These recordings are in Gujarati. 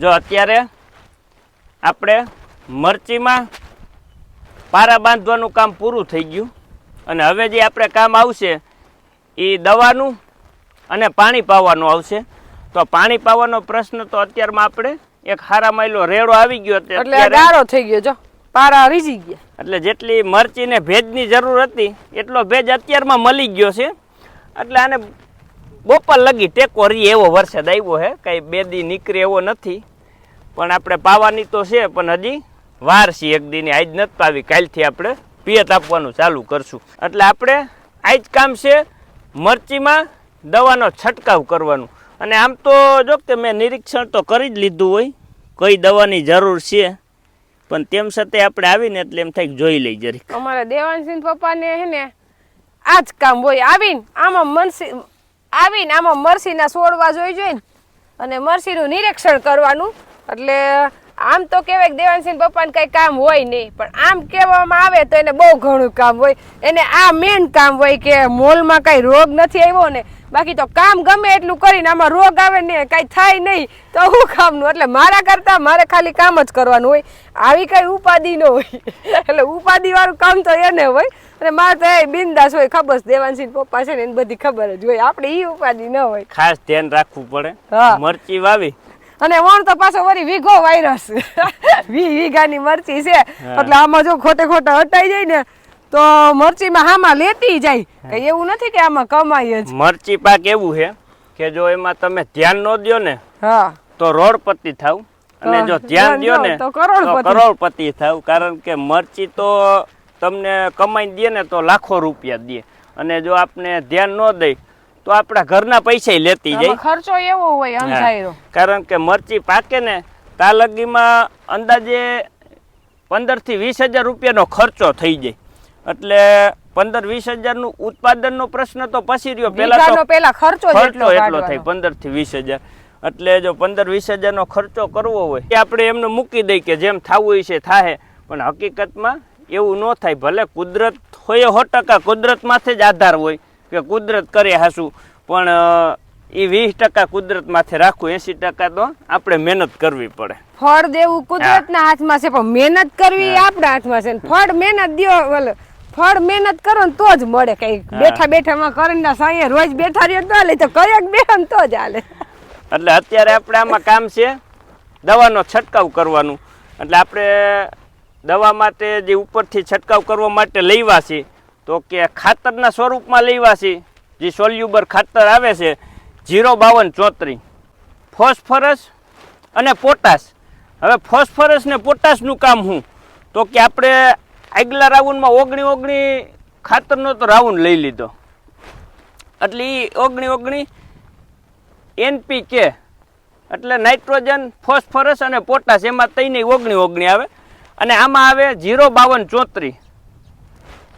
જો અત્યારે આપણે મરચીમાં પારા બાંધવાનું કામ પૂરું થઈ ગયું અને હવે જે આપણે કામ આવશે એ દવાનું અને પાણી પાવાનું આવશે. તો પાણી પાવાનો પ્રશ્ન તો અત્યારમાં આપણે એક હારા માયલો રેડો આવી ગયો એટલે ગારો થઈ ગયો જો. પારા રીઝી ગયા. એટલે જેટલી મરચીને ભેજની જરૂર હતી એટલો ભેજ અત્યારમાં મળી ગયો છે. એટલે આને બપોર લગી ટેકો રહી એવો વરસાદ આવ્યો છે કાંઈ બે દી નીકળે એવો નથી. પણ આપણે પાવાની તો છે, પણ હજી વાર છે એક દીની, આજ નથી પાવી કાલથી આપણે પિયત આપવાનું ચાલુ કરશું. એટલે આપણે આજ કામ છે, મરચીમાં દવાનો છંટકાવ કરવાનું. અને આમ તો જો કે મેં નિરીક્ષણ તો કરી જ લીધું હોય, કઈ દવાની જરૂર છે. પણ તેમ છતાં આપણે આવીને એટલે એમ થાય જોઈ લઈ જરી અમારા દેવાનસિંહ પપ્પાને હે ને આ જ કામ હોય આવીને આમાં મરસી આવીને આમાં મરસીના છોડવા જોઈ જોઈને અને મરસીનું નિરીક્ષણ કરવાનું. એટલે આમ તો કહેવાય કે દેવાનસિંહ પપ્પાને કંઈ કામ હોય નહીં, પણ આમ કહેવામાં આવે તો એને બહુ ઘણું કામ હોય. એને આ મેન કામ હોય કે મોલમાં કાંઈ રોગ નથી આવ્યો ને બાકી તો કામ ગમે એટલું કરીને આમાં રોગ આવે ને કાંઈ થાય નહીં તો હું કામનું? એટલે મારા કરતાં મારે ખાલી કામ જ કરવાનું હોય. આવી કઈ ઉપાધિ ન હોય. એટલે ઉપાધિવાળું કામ તો એને હોય. અને મારે તો એ બિંદાસ હોય ખબર છે દેવાનસિંહ પપ્પા છે ને એને બધી ખબર જ હોય. આપણે એ ઉપાધિ ન હોય. ખાસ ધ્યાન રાખવું પડે. મરચી વાવી. અને વણ તો પાછો વળી વીઘો વાયરસ. વી વીઘાની મરચી છે. એટલે આમાં જો ખોટે ખોટા હટાઈ જાય ને તો મરચીમાં હામાં લેતી જાય. કે એવું નથી કે આમાં કમાય જ. મરચી પાક એવું છે કે જો એમાં તમે ધ્યાન ન દો ને હા. તો રોડપતિ થાવ. અને જો ધ્યાન દો ને તો કરોડપતિ. થાવ. કારણ કે મરચી તો તમને કમાઈ દે ને તો લાખો રૂપિયા દે. અને જો આપને ધ્યાન ન દઈ તો આપણા ઘરના પૈસા લેતી જાય. ખર્ચો એવો હોય સમજાયરો કારણ કે મરચી પાકે ને તાલગીમાં અંદાજે પંદરથી વીસ હજાર રૂપિયાનો ખર્ચો થઈ જાય. એટલે પંદર વીસ હજારનું ઉત્પાદનનો પ્રશ્ન તો પછી રહ્યો. પેલા તો પેલા ખર્ચો એટલો થાય પંદરથી વીસ હજાર. એટલે જો પંદર વીસ હજારનો ખર્ચો કરવો હોય એ આપણે એમને મૂકી દઈએ કે જેમ થવું છે થાય પણ હકીકતમાં એવું ન થાય ભલે કુદરત હોય સો ટકા કુદરત માથે જ આધાર હોય કે કુદરત કરે હાસું. પણ એ વીસ ટકા કુદરત માથે રાખવું એસી ટકા તો આપણે મહેનત કરવી પડે. ફળ દેવું કુદરતના હાથમાં છે પણ મહેનત કરવી આપણા હાથમાં છે. ને ફળ મહેનત દો ફળ મહેનત કરો ને તો જ મળે કઈ બેઠા બેઠામાં કરંડા સાંયે રોજ બેઠા રહ્યો તો હાલે તો કયક બેહન તો જ હાલે. એટલે અત્યારે આપણે આમાં કામ છે દવાનો છંટકાવ કરવાનું. એટલે આપણે દવા માટે જે ઉપરથી છંટકાવ કરવા માટે લેવા છે તો કે ખાતરના સ્વરૂપમાં લેવા છે જે સોલ્યુબર ખાતર આવે છે જીરો બાવન ચોત્રીસ ફોસ્ફરસ અને પોટાશ. હવે ફોસ્ફરસ ને પોટાશનું કામ શું તો કે આપણે આગલા રાઉન્ડમાં ઓગણી ઓગણી ખાતરનો તો રાઉન્ડ લઈ લીધો. એટલે એ ઓગણી ઓગણી એનપીકે, એટલે નાઇટ્રોજન, ફોસ્ફરસ અને પોટાશ એમાં ત્રણેય ઓગણી ઓગણી આવે. અને આમાં આવે જીરો બાવન ચોત્રીસ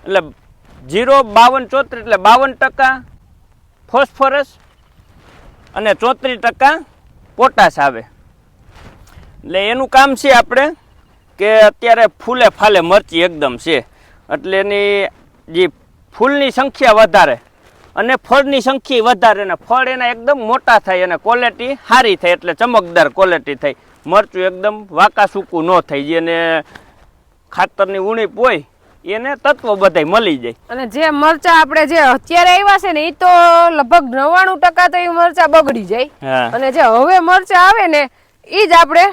એટલે જીરો બાવન ચોત્રી એટલે બાવન ટકા ફોસ્ફરસ અને ચોત્રીસ ટકા પોટાશ આવે. એટલે એનું કામ છે આપણે કે અત્યારે ફૂલે ફાલે મરચી એકદમ છે. એટલે એની જે ફૂલની સંખ્યા વધારે અને ફળની સંખ્યા વધારે અને ફળ એના એકદમ મોટા થાય અને ક્વોલિટી સારી થાય એટલે ચમકદાર ક્વોલિટી થાય. મરચું એકદમ વાંકા સૂકું ન થાય. જેને ખાતરની ઉણીપ હોય એને તત્વો બધાય મળી જાય. અને જે મરચા આપણે જે અત્યારે આવ્યા છે ને એ તો લગભગ નવ્વાણું ટકા તો એ મરચા બગડી જાય. અને જે હવે મરચા આવે ને એ જ આપણે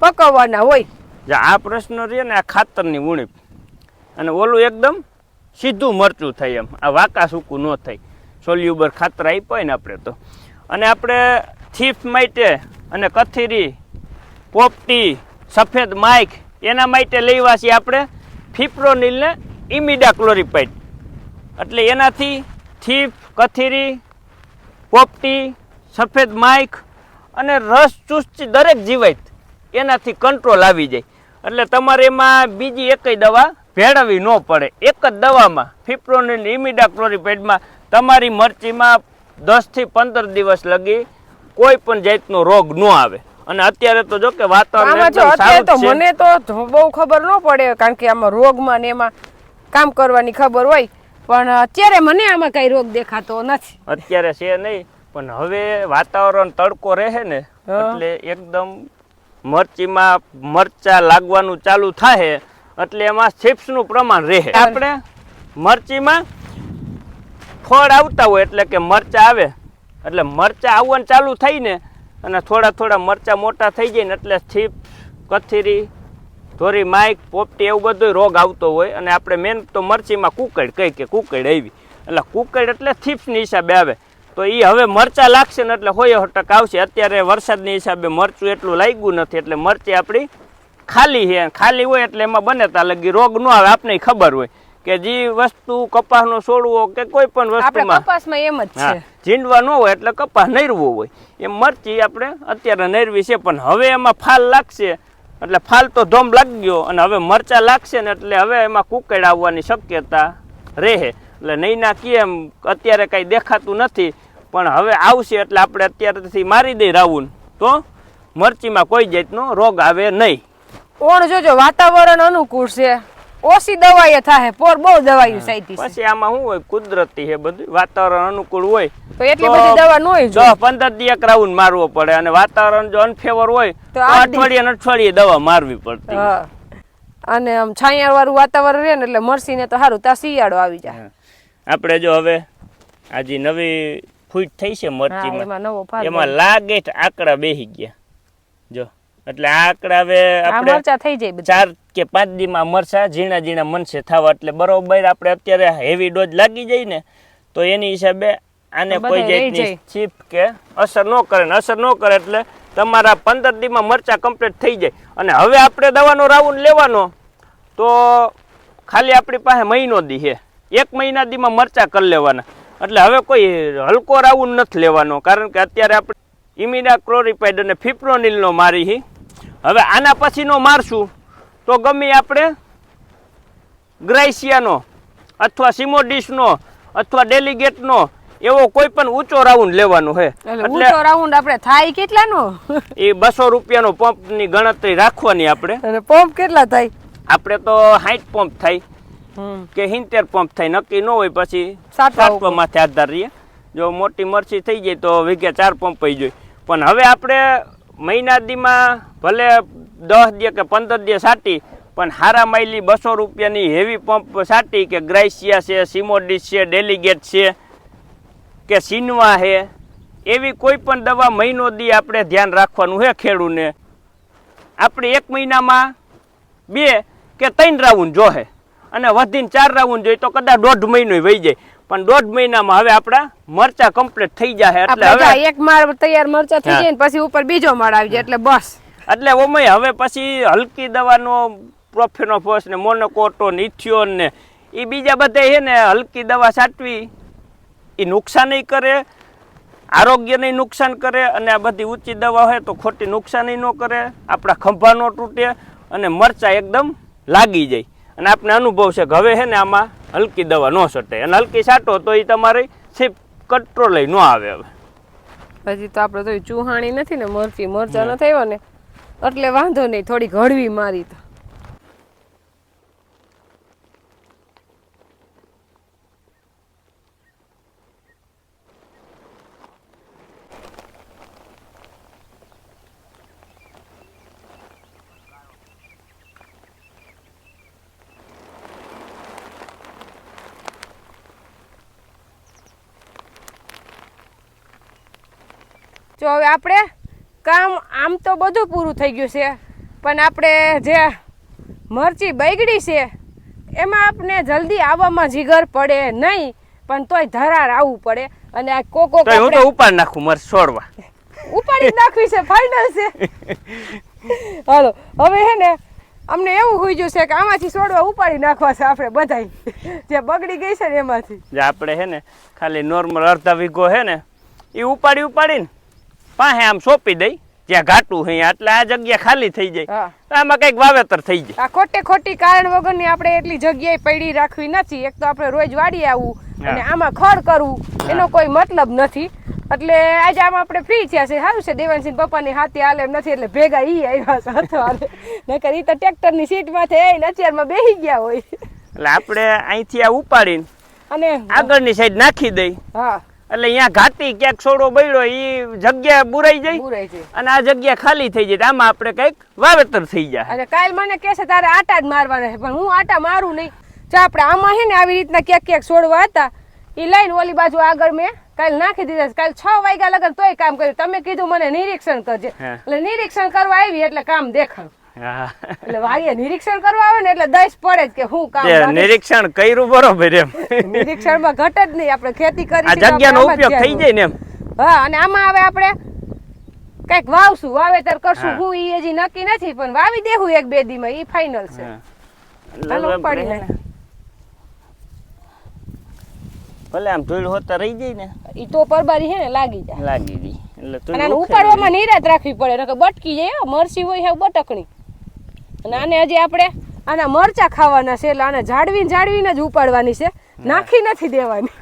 પકવવાના હોય. જે, આ પ્રશ્ન રહે ને આ ખાતરની ઉણીપ. અને ઓલું એકદમ સીધું મરચું થાય એમ. આ વાંકા સૂકું ન થાય. સોલ્યુબર ખાતર આપ્યો હોય ને આપણે તો. અને આપણે થીફ માટે અને કથીરી, પોપટી, સફેદ માઇક એના માટે લેવા છીએ આપણે ફિપ્રોનિલને ઇમિડા ક્લોરીપાઇડ એટલે એનાથી થીફ, કથીરી, પોપટી, સફેદ માઇક અને રસ ચુસ્તી દરેક જીવાત એનાથી કંટ્રોલ આવી જાય. એટલે તમારે એમાં બીજી એકય દવા ભેળવવી ન પડે. એક જ દવામાં ફિપ્રોનિલ ઇમિડા ક્લોરીપાઇડમાં તમારી મરચીમાં દસથી પંદર દિવસ લગી કોઈ પણ જાતનો રોગ ન આવે. અને અત્યારે તો જો કે વાતાવરણ તો મને તો બહુ ખબર ન પડે કારણ કે આમાં રોગમાં ને એમાં કામ કરવાની ખબર હોય. પણ અત્યારે મને આમાં કઈ રોગ દેખાતો નથી. અત્યારે છે નહીં પણ હવે વાતાવરણ તડકો રહે ને એટલે એકદમ મરચીમાં મરચા લાગવાનું ચાલુ થાય એટલે એમાં ચિપ્સનું પ્રમાણ રહે. આપણે? મરચીમાં ફળ આવતા હોય એટલે કે મરચા આવે. એટલે મરચા આવવાનું ચાલુ થાય ને અને થોડા થોડા મરચા મોટા થઈ જાય ને એટલે ચિપ્સ કથીરી ધોરી માઇક પોપટી એવું બધું રોગ આવતો હોય અને આપણે મેન તો મરચીમાં કુકડ કહી કે કુકડ આવી એટલે કુકડ એટલે થીપ્સની હિસાબે આવે. તો એ હવે મરચા લાગશે ને એટલે હોય ટક આવશે. અત્યારે વરસાદની હિસાબે મરચું એટલું લાગ્યું નથી એટલે મરચી આપણી ખાલી છે. ખાલી હોય એટલે એમાં બને ત્યાં લગી રોગ ન આવે આપને ખબર હોય કે જે વસ્તુ કપાસનો છોડવો કે કોઈ પણ વસ્તુમાં કપાસમાં એમ જ છે. ઝીંડવા ન હોય એટલે કપાસ નરવો હોય. એમ મરચી આપણે અત્યારે નરવી છે પણ હવે એમાં ફાલ લાગશે. એટલે ફાલ તો ધોમ લાગી ગયો અને હવે મરચા લાગશે ને એટલે હવે એમાં કુકડ આવવાની શક્યતા રહે. એટલે નહીં ના કે એમ અત્યારે કાંઈ દેખાતું નથી. પણ હવે આવશે એટલે આપણે અત્યારથી મારી દઈ રાવું તો મરચીમાં કોઈ જાતનો રોગ આવે નહીં. ઓણ જોજો વાતાવરણ અનુકૂળ છે. ઓછી દવાઈ થાય પોર બહુ દવાઈ સાઈતી પછી આમાં શું હોય? કુદરતી છે બધું. વાતાવરણ અનુકૂળ હોય. તો એટલી બધી દવા ન હોય જો દસ પંદર દી એક રાઉન્ડ મારવો પડે અને વાતાવરણ જો અનફેવર હોય તો અઠવાડિયે અઠવાડિયે દવા મારવી પડતી. અને આમ છાંયાળ વાળું વાતાવરણ રહે ને એટલે મરસીને તો સારું ત્યાં શિયાળો આવી જાય. આપણે જો હવે આજે નવી ફૂટ થઈ છે મરચીમાં. એમાં લાગે આકડા બેસી ગયા. જો એટલે આંકડા હવે આપણે થઈ જાય ચાર કે પાંચ દીમાં મરચા ઝીણા ઝીણા મનસે થવા એટલે બરોબર આપણે અત્યારે હેવી ડોઝ લાગી જાય ને તો એની હિસાબે આને કોઈ જાતની. ચીપ કે અસર ન કરે ને અસર ન કરે એટલે તમારા પંદર દીમાં મરચા કમ્પ્લીટ થઈ જાય. અને હવે આપણે દવાનો રાઉન્ડ લેવાનો તો ખાલી આપણી પાસે મહિનો દી છે. એક મહિના દીમાં મરચા કરી લેવાના. એટલે હવે કોઈ હલકો રાઉન્ડ નથી લેવાનો કારણ કે અત્યારે આપણે ઇમિડા ક્લોરીપાઇડ અને ફિપ્રોનિલનો મારી હી. હવે આના પછીનો મારશું તો ગમે આપણે ગ્રાઇસિયાનો અથવા સિમોડિસનો અથવા ડેલિગેટનો એવો કોઈ પણ ઊંચો રાઉન્ડ લેવાનો છે ઊંચો રાઉન્ડ આપણે થાય કેટલાનો? એ બસો રૂપિયાનો પંપની ગણતરી રાખવાની આપણે. અને પંપ કેટલા થાય? આપણે તો 60 પંપ થાય. કે હિન્ટેર પંપ થાય નક્કી ન હોય પછી સાતવા. સાતવામાંથી આધાર રહીએ જો મોટી મરચી થઈ જાય તો વીઘે ચાર પંપ પડી જોઈએ પણ હવે આપણે મહિના દીમાં ભલે દસ દે કે પંદર દે સાટી પણ હારા માઇલી બસો રૂપિયાની હેવી પંપ સાટી કે ગ્રાઇસિયા છે સિમોડિસ છે ડેલિગેટ છે કે સિનવા છે એવી કોઈ પણ દવા મહિનો દી આપણે ધ્યાન રાખવાનું છે ખેડૂને. આપણે એક મહિનામાં બે કે ત્રણ રાઉન્ડ જોહે. અને વધીને ચાર રાઉન્ડ જોઈએ તો કદાચ દોઢ મહિનો વહી જાય. પણ દોઢ મહિનામાં હવે આપણા મરચા કમ્પ્લીટ થઈ જાય એટલે હવે એક માળ તૈયાર મરચા થઈ જાય ને પછી ઉપર બીજો માળ આવી જાય એટલે બસ. એટલે ઓમય હવે પછી હલકી દવાનો પ્રોફેનોફોસ ને મોનોકોટો ને ઇથિયોન ને એ બીજા બધા છે ને હલકી દવા છાંટવી. એ નુકસાનય કરે આરોગ્યને નુકસાન કરે અને આ બધી ઊંચી દવા હોય તો ખોટી નુકસાનય ન કરે. આપણા ખંભા ન તૂટે અને મરચા એકદમ લાગી જાય. અને આપને અનુભવ છે કે હવે છે ને આમાં હલકી દવા ન છટે. અને હલકી છાંટો તો એ તમારી સિર્ફ કંટ્રોલ ન આવે હવે. પછી તો આપણે તો ચૂહાણી નથી ને મરચી મરચા ન. થયો ને. એટલે વાંધો નહીં થોડી ઘડવી મારી તો. જો હવે આપણે કામ આમ તો બધું પૂરું થઈ ગયું છે પણ આપણે જે મરચી બગડી છે એમાં આપણે જલ્દી આવવામાં જીગર પડે નહીં પણ તોય ધરાર આવવું પડે અને આ કોકો હું તો ઉપાડ નાખું મર છોડવા. ઉપાડી નાખવી છે ફાઇનલ છે. હાલો હવે હે ને અમને એવું હોઈ ગયું છે કે આમાંથી છોડવા ઉપાડી નાખવા છે આપણે બધાય. જે બગડી ગઈ છે ને એમાંથી. આપણે હે ને ખાલી નોર્મલ અડધા વીઘો હે ને એ ઉપાડી ઉપાડીને પાસે આમ સોંપી દઈ. જ્યાં ઘાટું હે એટલે આ જગ્યા ખાલી થઈ જાય. તો આમાં કંઈક વાવેતર થઈ જાય. આ ખોટે ખોટી કારણ વગરની આપણે એટલી જગ્યાએ પડી રાખવી નથી. એક તો આપણે રોજ વાડી આવવું અને આમાં ખડ કરવું એનો કોઈ મતલબ નથી. એટલે આજે આમ આપણે ફ્રી થયા છે. સારું છે દેવાનસિંહ પપ્પાની હાથે હાલે એમ નથી એટલે ભેગા ઈ આવ્યા છે અથવારે. નકર ઈ તો ટ્રેક્ટરની સીટમાંથી એ અત્યારમાં બેસી ગયા હોય. એટલે આપણે અહીંથી આ ઉપાડીને અને આગળની સાઈડ નાખી દઈ. હા. એટલે અહીંયા ઘાતી ક્યાંક છોડો બળ્યો એ જગ્યા બુરાઈ જાય અને આ જગ્યા ખાલી થઈ જાય. આમાં આપણે કંઈક વાવેતર થઈ જાય. અને કાલ મને કે છે તારે આટા જ મારવાના છે પણ હું આટા મારું નહીં. જો આપણે આમાં છે ને આવી રીતના ક્યાંક ક્યાંક છોડવા હતા એ લઈને ઓલી બાજુ આગળ મેં કાલ નાખી દીધા. કાલ છ વાગ્યા લગન તોય કામ કર્યું. તમે કીધું મને નિરીક્ષણ કરજે. એટલે નિરીક્ષણ કરવા આવી એટલે કામ દેખાણ. હા એટલે વાડીએ નિરીક્ષણ કરવા આવે ને એટલે દસ પડે જ કે હું કામ નિરીક્ષણ કર્યું બરોબર એમ. નિરીક્ષણમાં ઘટ જ નહીં આપણે ખેતી કરી આ જગ્યાનો ઉપયોગ થઈ જાય ને એમ. હા અને આમાં હવે આપણે કંઈક વાવશું વાવેતર કરશું હું. ઈ હજી નક્કી નથી પણ વાવી દેવું એક બે દી માં ઈ ફાઇનલ છે. હા. હાલો આપણે ને, ભલે આમ ધૂળ હોતા રહી જાય ને. ઈ તો પરબારી છે ને લાગી જાય. લાગી ગઈ. એટલે ઉપાડવામાં નિરાત રાખવી પડે નકર બટકી જાય હો, મરસી હોય હે બટકણી. અને આને હજી આપણે આના મરચા ખાવાના છે એટલે આને જાળવીને જાળવીને જ ઉપાડવાની છે. નાખી નથી દેવાની.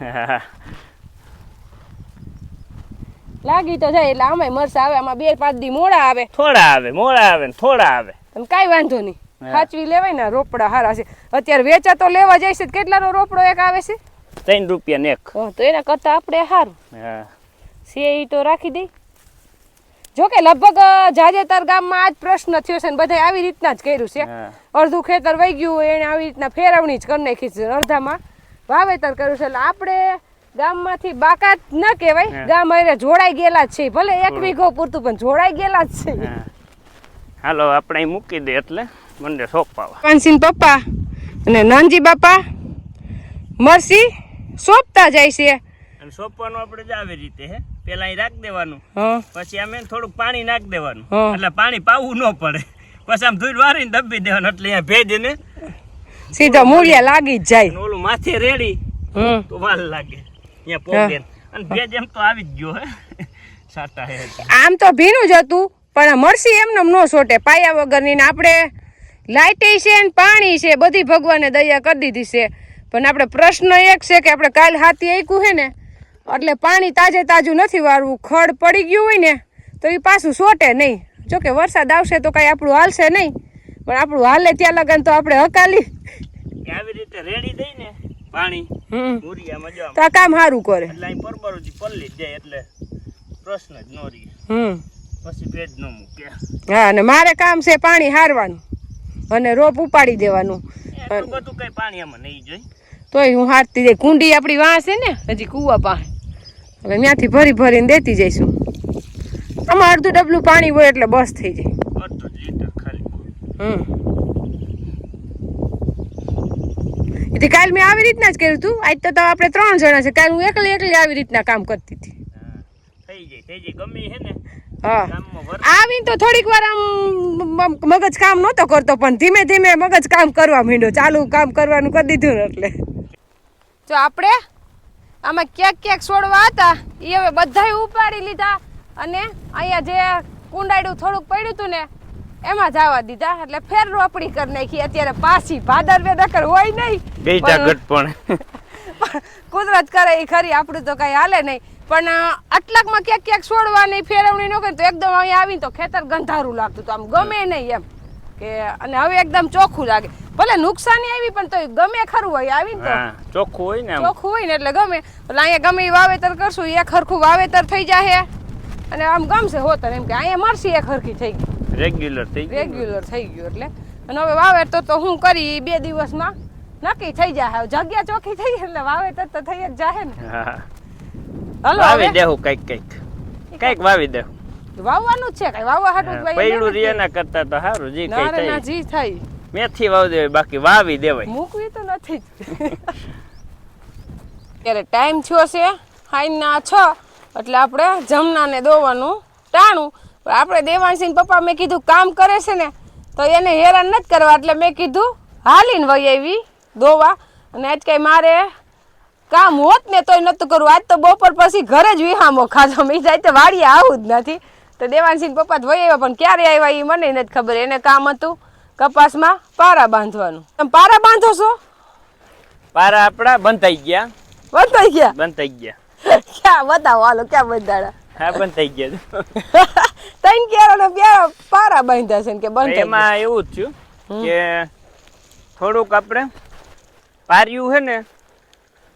લાગી તો જાય એટલે આમાંય મરચા આવે આમાં બે પાંચ દી મોડા આવે. થોડા આવે મોડા આવે ને થોડા આવે. અને કાંઈ વાંધો નહીં. સાચવી લેવાય ને રોપડા હારા છે. અત્યારે વેચા તો લેવા જાય છે કેટલાનો રોપડો એક આવે છે? ત્રણ રૂપિયા ને એક તો એના કરતા આપણે સારું હા. છે ઈ તો રાખી દઈ. જો કે લગભગ જાજેતર ગામમાં આ જ પ્રશ્ન થયો છે ને બધા આવી રીતના જ કર્યું છે. અડધું ખેતર વહી ગયું હોય એને આવી રીતના ફેરવણી જ કરી નાખી છે. અડધામાં વાવેતર કર્યું છે. એટલે આપણે ગામમાંથી બાકાત ન કહેવાય. ગામ અરે જોડાઈ ગયેલા જ છે. ભલે એક વીઘો પૂરતું પણ જોડાઈ ગયેલા જ છે. હાલો આપણે મૂકી દે એટલે મંડે સોંપાવા. પાનસીન પપ્પા અને નાનજી બાપા મરસી સોંપતા જાય છે. અને સોંપવાનું આપણે જ આવી રીતે હે? પેલા અહીં રાખી દેવાનું. પછી આમ થોડુંક પાણી નાખી દેવાનું. એટલે પાણી પાવું ન પડે. પછી આમ ધૂળ વારીને દબી દેવાનું એટલે અહીંયા ભેજ ને સીધો મૂળિયા લાગી જ જાય. ઓલું માથે રેડી. તો વાલ લાગે. અહીંયા પોગે. અને ભેજ એમ તો આવી જ ગયો હે. સાટા હે. આમ તો ભીનું જ હતું પણ મરસી એમને ન સોટે. પાયા વગરની ને આપણે લાઇટે છે ને પાણી છે બધી ભગવાને દયા કરી દીધી છે. પણ આપણે પ્રશ્ન એક છે કે આપણે કાલ હાથી આક્યું છે ને એટલે પાણી તાજે તાજું નથી વાળવું. ખડ પડી ગયું હોય ને તો એ પાછું સોટે નહીં. જો કે વરસાદ આવશે તો કાંઈ આપણું હાલશે નહીં. પણ આપણું હાલે ત્યાં લગન તો આપણે હકાલી. આવી રીતે રેડી દઈ ને પાણી. તો આ કામ સારું કરે. એટલે પરબરોજી પલ્લી જાય એટલે પ્રશ્ન જ ન રહે. હમ. પછી ભેજ ન મૂકે. હા અને મારે કામ છે પાણી હારવાનું અને રોપ ઉપાડી દેવાનું. બધું કઈ પાણી આમાં નહીં જોઈ. તોય હું હારતી જઈ કુંડી આપણી વાં છે ને હજી કૂવા પાસે. હવે ત્યાંથી ભરી ભરીને દેતી જઈશું. આમાં અડધું ડબલું પાણી હોય એટલે બસ થઈ જાય. હમ. કાલ મેં આવી રીતના જ કર્યું હતું આજ તો તો આપણે ત્રણ જણા છે. કાલ હું એકલી એકલી આવી રીતના કામ કરતી હતી. થઈ જાય થઈ જાય ગમે હે ને? હા. ગામમાં આવીને તો થોડીક વાર આમ મગજ કામ નહોતો કરતો પણ ધીમે ધીમે મગજ કામ કરવા માંડ્યો. ચાલુ કામ કરવાનું કરી દીધું ને એટલે. જો આપણે આમાં ક્યાંક ક્યાંક છોડવા હતા. એ હવે બધાય ઉપાડી લીધા અને અહીંયા જે કુંડાયડું થોડુંક પડ્યું હતું ને એમાં જવા દીધા. એટલે ફેર રોપડી કરી નાખી. અત્યારે પાછી ભાદરવે નકર હોય નહીં. બેટા કુદરત કરે એ ખરી. આપણું તો કઈ હાલે નહીં. પણ આટલાકમાં ક્યાંક ક્યાંક છોડવાની ફેરવણી ન કરી તો એકદમ અહીંયા આવીને તો ખેતર ગંધારું લાગતું તો આમ ગમે નહીં એમ. કે અને હવે એકદમ ચોખ્ખું લાગે. ભલે નુકસાની આવી પણ તો ગમે ખરું હોય આવીને તો. ચોખ્ખું હોય ને ચોખ્ખું હોય ને એટલે ગમે. એટલે અહીંયા ગમે વાવેતર કરશું એક હરખું વાવેતર થઈ જાય અને આમ ગમશે હોતર એમ કે અહીંયા મળશે એક હરખી થઈ ગઈ. રેગ્યુલર થઈ ગયું. રેગ્યુલર થઈ ગયું એટલે. અને હવે વાવેતર તો હું કરી બે દિવસમાં. નક્કી થઈ જાય જગ્યા ચોખ્ખી થઈ એટલે વાવેતર તો થઈ જ જાહે ને. હા. હલો વાવી દેવું કંઈક કંઈક. કંઈક વાવી દેવું વાવવાનું છે? કઈ વાવવા હાટું ભાઈ પૈડું રિયાના કરતા તો સારું જી કઈ ના થાય જી થાય. મેથી વાવ દેવાય બાકી વાવી દેવાય. મૂકવી તો નથી ત્યારે ટાઈમ થયો છે હાઈના છ એટલે આપણે જમનાને દોવાનું ટાણું. પણ આપણે દેવાંશીને પપ્પા મેં કીધું કામ કરે છે ને તો એને હેરાન નથી કરવા. એટલે મેં કીધું હાલીને વહી આવી દોવા. અને આજ કાંઈ મારે કામ હોત ને તોય નતું કરવું. આજ તો બપોર પછી ઘરે જ વિહામો ખાધો. મેં જાય તો વાડીએ આવું જ નથી. તો દેવાનસિંહ પપ્પા ધોઈ આવ્યા પણ ક્યારે આવ્યા એ મને નથી ખબર. એને કામ હતું કપાસમાં પારા બાંધવાનું. તમે પારા બાંધો છો? પારા આપણા બંધાઈ ગયા. બંધાઈ ગયા? બંધાઈ ગયા. ક્યાં બતાવો હાલો ક્યાં બંધાડા હા બંધાઈ ગયા. ત્રણ કેરાનો પ્યારા પારા બાંધ્યા છે ને કે બંધ એમાં એવું જ થયું કે થોડુંક આપણે પાર્યું છે ને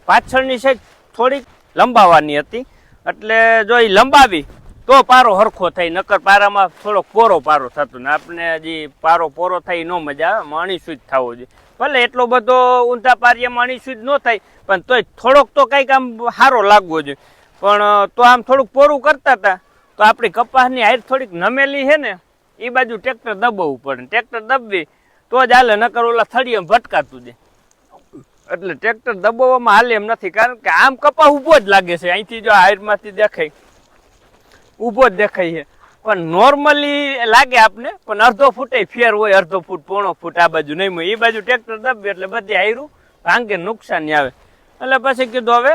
પાછળની સાઈડ થોડીક લંબાવવાની હતી. એટલે જો એ લંબાવી તો પારો હરખો થાય, નકર પારામાં થોડોક પોરો પારો થતો ને આપણે હજી પારો પોરો થાય ન મજા મણીસું જ થવો જોઈએ. ભલે એટલો બધો ઊંધા પારિયામાં અણીસું જ ન થાય, પણ તોય થોડોક તો કંઈક આમ સારો લાગવો જોઈએ. પણ તો આમ થોડુંક પોરું કરતા હતા, તો આપણી કપાસની હાઈટ થોડીક નમેલી છે ને એ બાજુ ટ્રેક્ટર દબાવવું પડે. ટ્રેક્ટર દબવી, તો જ હાલે, નકર ઓલા થળીએ ભટકાતું જાય. એટલે ટ્રેક્ટર દબાવવામાં હાલે એમ નથી, કારણ કે આમ કપાસ ઊભો જ લાગે છે. અહીંથી જો હાઈટમાંથી દેખાય ઊભો જ દેખાય છે. પણ નોર્મલી લાગે આપને, પણ અડધો ફૂટે ફેર હોય, અડધો ફૂટ, પોણો ફૂટ, આ બાજુ નહીં એ બાજુ ટ્રેક્ટર દબે એટલે બધી આયરું, ભાંગે નુકસાન આવે. એટલે પછી કીધું હવે,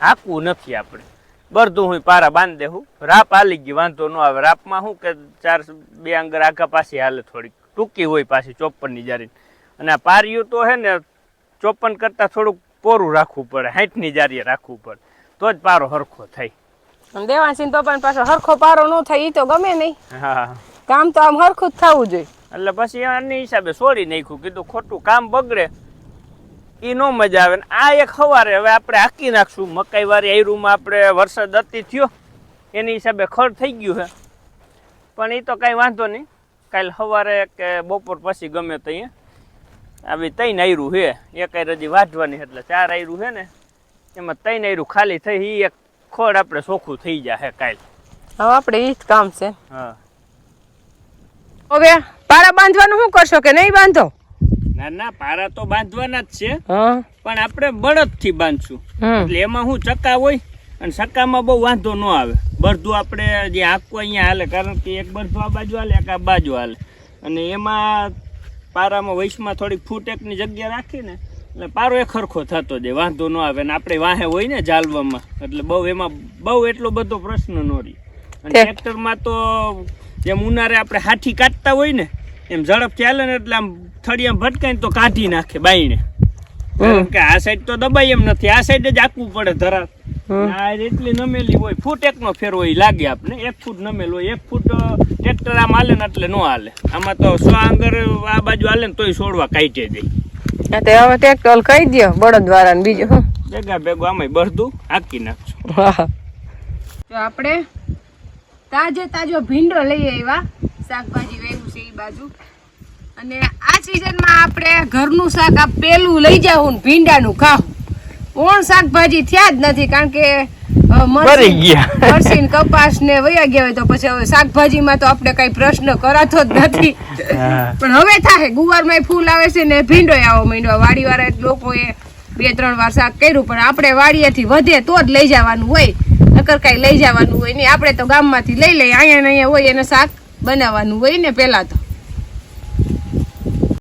હાકવું નથી આપણે. બરધું હું પારા બાંધી દેવું રાપ હાલી ગઈ, વાંધો ન આવે. રાપમાં શું કે ચાર, બે આંગર આખા પાછી હાલે થોડીક. ટૂંકી હોય પાછી ચોપ્પનની જારી અને આ પારિયું તો હે ને ચોપન કરતાં થોડુંક પોરું રાખવું પડે સાઠની જારીએ રાખવું પડે. તો જ પારો હરખો થાય. દેવાંશી પણ પાછો હરખો પારો ન થાય એ તો ગમે નહીં. હા. કામ તો આમ હરખું જ થવું જોઈએ. એટલે પછી આની હિસાબે છોડી નાખ્યું કીધું ખોટું કામ બગડે એ નો મજા આવે. ને આ એક સવારે હવે આપણે હાકી નાખશું. મકાઈ વાળી આયરુમાં આપણે વરસાદ અતિ થયો એની હિસાબે ખર થઈ ગયું છે. પણ એ તો કાંઈ વાંધો નહીં. કાલ સવારે કે બપોર પછી ગમે તો અહીંયા આવી ત્રણ આયરું છે. એક આયર હજી વાઢવાની એટલે ચાર આયરું છે ને. એમાં ત્રણ આયરું ખાલી થઈ એ એક ખડ આપણે ચોખ્ખું થઈ જાય કાલ. હવે આપણે ઈ જ કામ છે. હા. હવે પારા બાંધવાનું શું કરશો કે નહીં બાંધો? ના ના પારા તો બાંધવાના જ છે. પણ આપણે બળદથી બાંધશું. હમ. એટલે એમાં શું ચક્કા હોય અને ચક્કામાં બહુ વાંધો ન આવે. બરધું આપણે જે આખું અહીંયા હાલે કારણ કે એક બરધું આ બાજુ હાલે એક આ બાજુ હાલે. અને એમાં પારામાં વૈશમાં થોડીક ફૂટ એકની જગ્યા રાખીને એટલે પારો એ ખરખો થતો જાય વાંધો ન આવે ને આપણે વાહે હોય ને જાલવામાં એટલે બહુ એમાં બહુ એટલો બધો પ્રશ્ન ન રહી. અને ટ્રેક્ટરમાં તો જેમ ઉનારે આપણે હાથી કાઢતા હોય ને એમ ઝડપથી ચાલે ને એટલે આમ થળિયામાં ભટકાઈને તો કાઢી નાખે બાઈને. કે આ સાઈડ તો દબાઈ એમ નથી આ સાઈડ જ આકવું પડે ધરા. આ એટલી નમેલી હોય ફૂટ એકનો ફેર હોય લાગે આપણે એક ફૂટ નમેલ હોય એક ફૂટ ટ્રેક્ટર આમ હાલે ને એટલે નો હાલે. આમાં તો સો આંગર આ બાજુ હાલે ને તોય છોડવા કાઢી જાય તે હવે ટ્રેક્ટર કહી દો બળદ વાળાને બીજું હું. ભેગા ભેગું આમાં બરદું હાકી નાખશું. તો આપણે તાજે તાજો ભીંડો લઈ આવ્યા. શાકભાજી વેવું છે એ બાજુ. અને આ સિઝનમાં આપણે ઘરનું શાક આ પેલું લઈ જાવું ભીંડાનું ખાવું કોણ શાકભાજી થયા જ નથી કારણ કે મરી ગયા. મરચી કપાસ ને વયા ગયા હોય તો પછી હવે શાકભાજીમાં તો આપણે કઈ પ્રશ્ન કરાતો જ નથી. પણ હવે થાય ગુવારમાં ફૂલ આવે છે ને ભીંડો આવો માંડ્યો. વાડી વાળા લોકોએ બે ત્રણ વાર શાક કર્યું પણ આપણે વાડીએથી વધે તો જ લઈ જવાનું હોય. નકર કઈ લઈ જવાનું હોય નહીં. આપણે તો ગામમાંથી લઈ લઈએ અહીંયા અહીંયા હોય એને શાક બનાવવાનું હોય ને પેલા તો.